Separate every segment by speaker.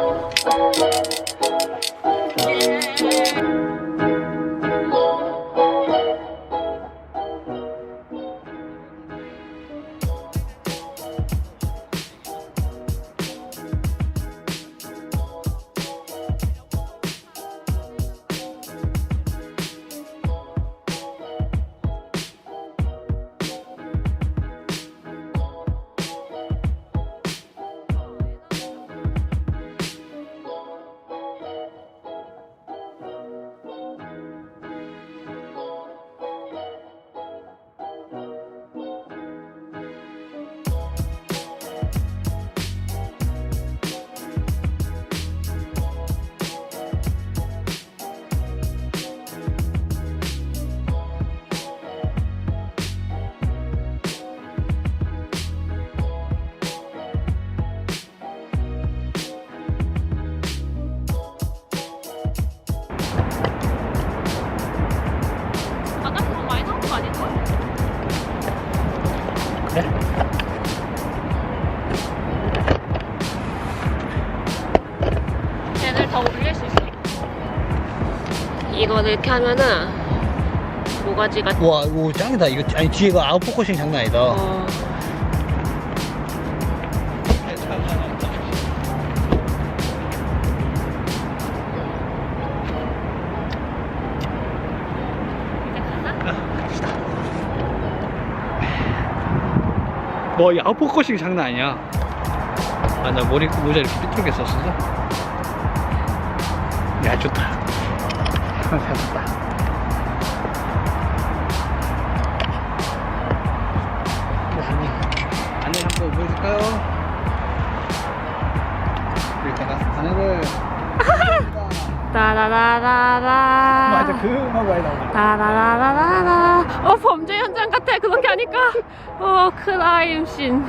Speaker 1: 아 이거를 이렇게 하면은 모가지가
Speaker 2: 와 이거 짱이다 이거 아니 뒤에가 아웃포커싱 장난 아니다
Speaker 1: 어, 이제 가나?
Speaker 2: 와, 이 아웃포커싱 장난 아니야. 아, 나 머리 모자 이렇게 삐뚤게 썼어. 야, 좋다. 잘 썼다. 안내, 안내 한번 보여줄까요? 여기다가 안내를.
Speaker 1: 따라라라라.
Speaker 2: 맞아, 그 음악 많이 나오네.
Speaker 1: 따라라라라라. 어 범죄 현장 같아 그렇게 하니까. 어 크라임 씬.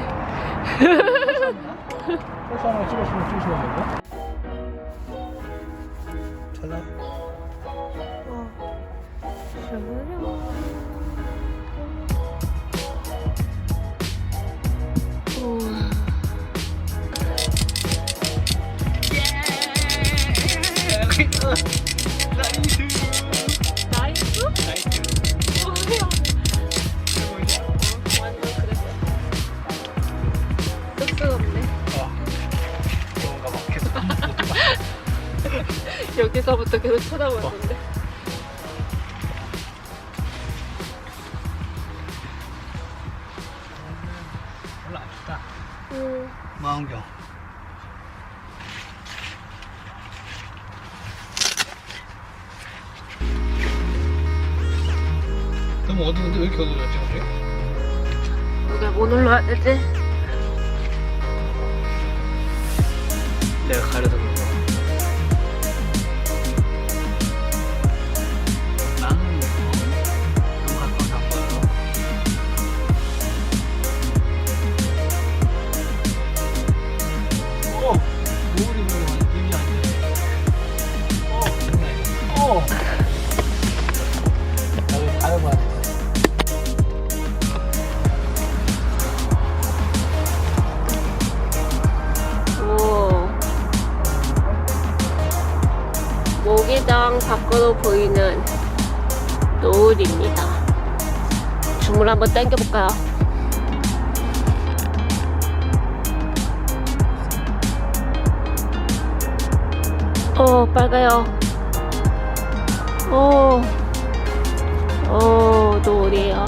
Speaker 2: 하나 찍었으면 찍으시면 되고.
Speaker 1: 나이스? 뭐야? 완전 그랬어. 쑥스럽네.
Speaker 2: 뭔가 막 계속
Speaker 1: 여기서부터 계속 쳐다봤는데.
Speaker 2: 별로 안 좋다.
Speaker 1: 음.
Speaker 2: 망원경. 너무 어두운데 왜 이렇게 어두워졌지 우리?
Speaker 1: 여기 뭐 눌러야 되지?
Speaker 2: 내가 가려서 그런 거.
Speaker 1: 모기장 밖으로 보이는 노을입니다. 줌을 한번 당겨볼까요? 오, 빨가요. 오, 오, 노을이에요.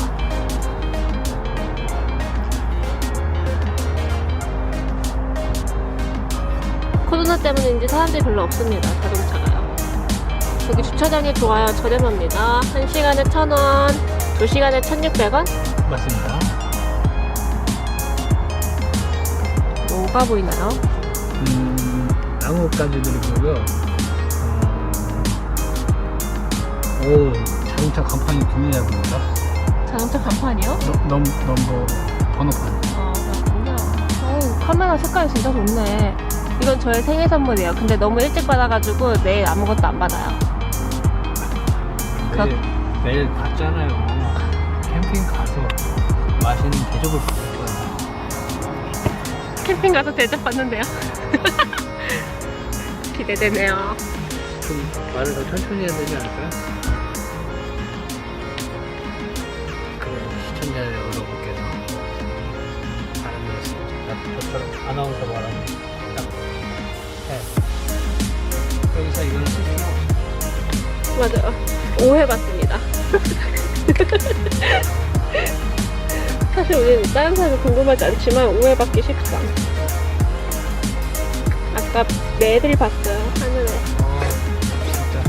Speaker 1: 코로나 때문인지 사람들이 별로 없습니다. 자동차가요. 여기 주차장이 좋아요. 저렴합니다. 1시간에 1,000원, 2시간에 1,600원?
Speaker 2: 맞습니다.
Speaker 1: 뭐가 보이나요?
Speaker 2: 음, 나뭇가지들이 보고요. 어, 오, 자동차 간판이 굉장히 잘 보인다.
Speaker 1: 자동차 간판이요?
Speaker 2: 넘, 넘, 넘버 번호판.
Speaker 1: 아, 그렇군요. 어우, 카메라 색깔이 진짜 좋네. 이건 저의 생일 선물이에요. 근데 너무 일찍 받아가지고 내일 아무것도 안 받아요.
Speaker 2: 내일, 내일 갔잖아요. 캠핑 가서 맛있는 대접을 받을 거예요.
Speaker 1: 캠핑 가서 대접 받는데요. 기대되네요.
Speaker 2: 좀 말을 더 천천히 해야 되지 않을까요? 그 시청자 여러분께서 다른 나 저처럼 아나운서 말하는 딱 해. 여기서 이거는 쓸 필요 없어.
Speaker 1: 맞아요. 오해받습니다. 사실 우리는 다른 사람이 궁금하지 않지만 오해받기 쉽다. 아까 매들 봤어요, 하늘에.
Speaker 2: 어, 진짜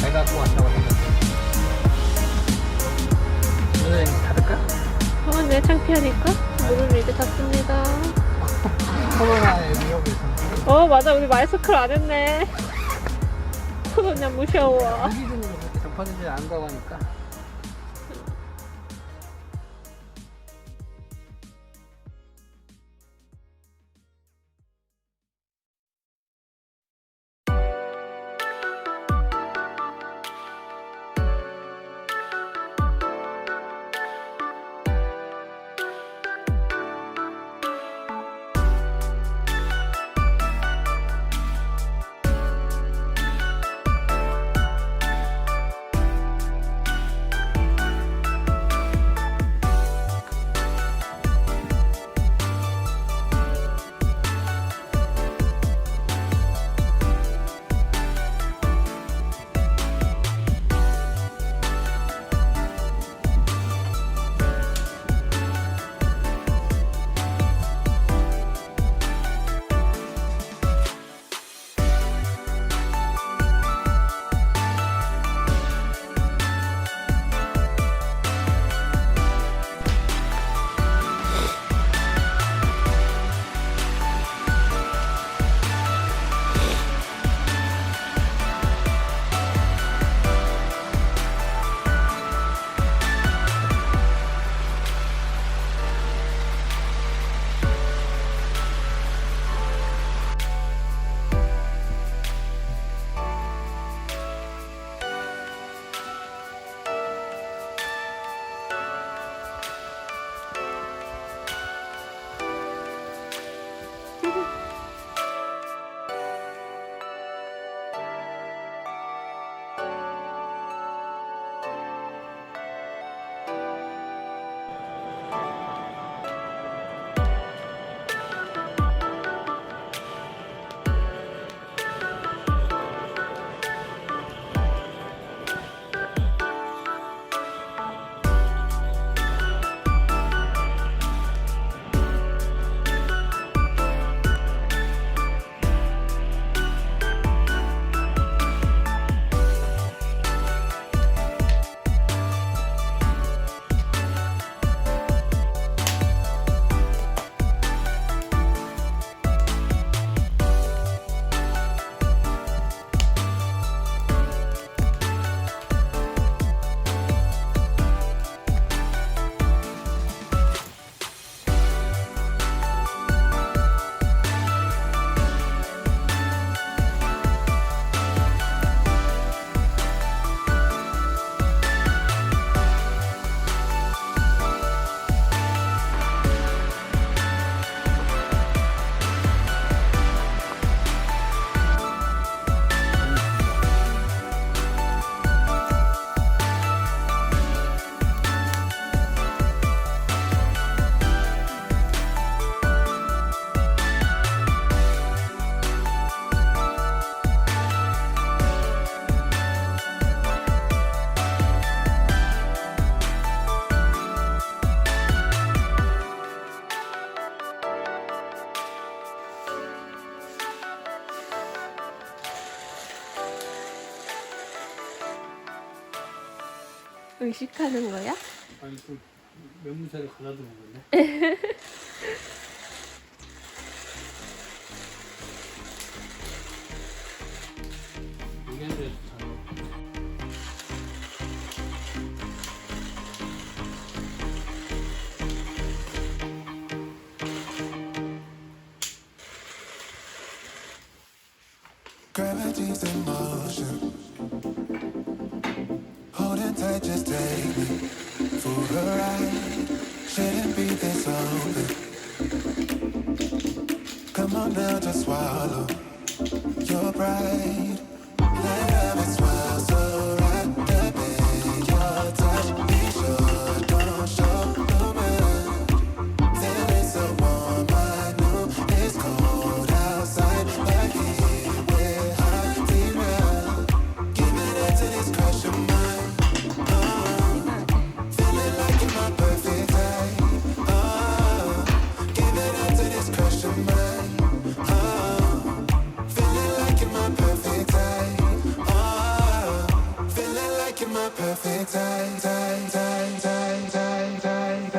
Speaker 2: 잘 갖고 왔다고 생각해. 오늘 닫을까?
Speaker 1: 어, 네, 창피하니까. 문을 이제 닫습니다.
Speaker 2: 코로나의 위협에서
Speaker 1: 어, 맞아. 우리 마스크를 안 했네. 코로나 무서워.
Speaker 2: 전파되지 않는다고 하니까
Speaker 1: 의식하는 거야?
Speaker 2: 아니 그 면무새를 가다듬은 건데 여기 앉아 좋다
Speaker 3: Gravity's in motion. Tight, just take me for a ride. Shouldn't be this open. Come on now, just swallow your pride. Let love swell so my perfect time, time, time, time, time, time.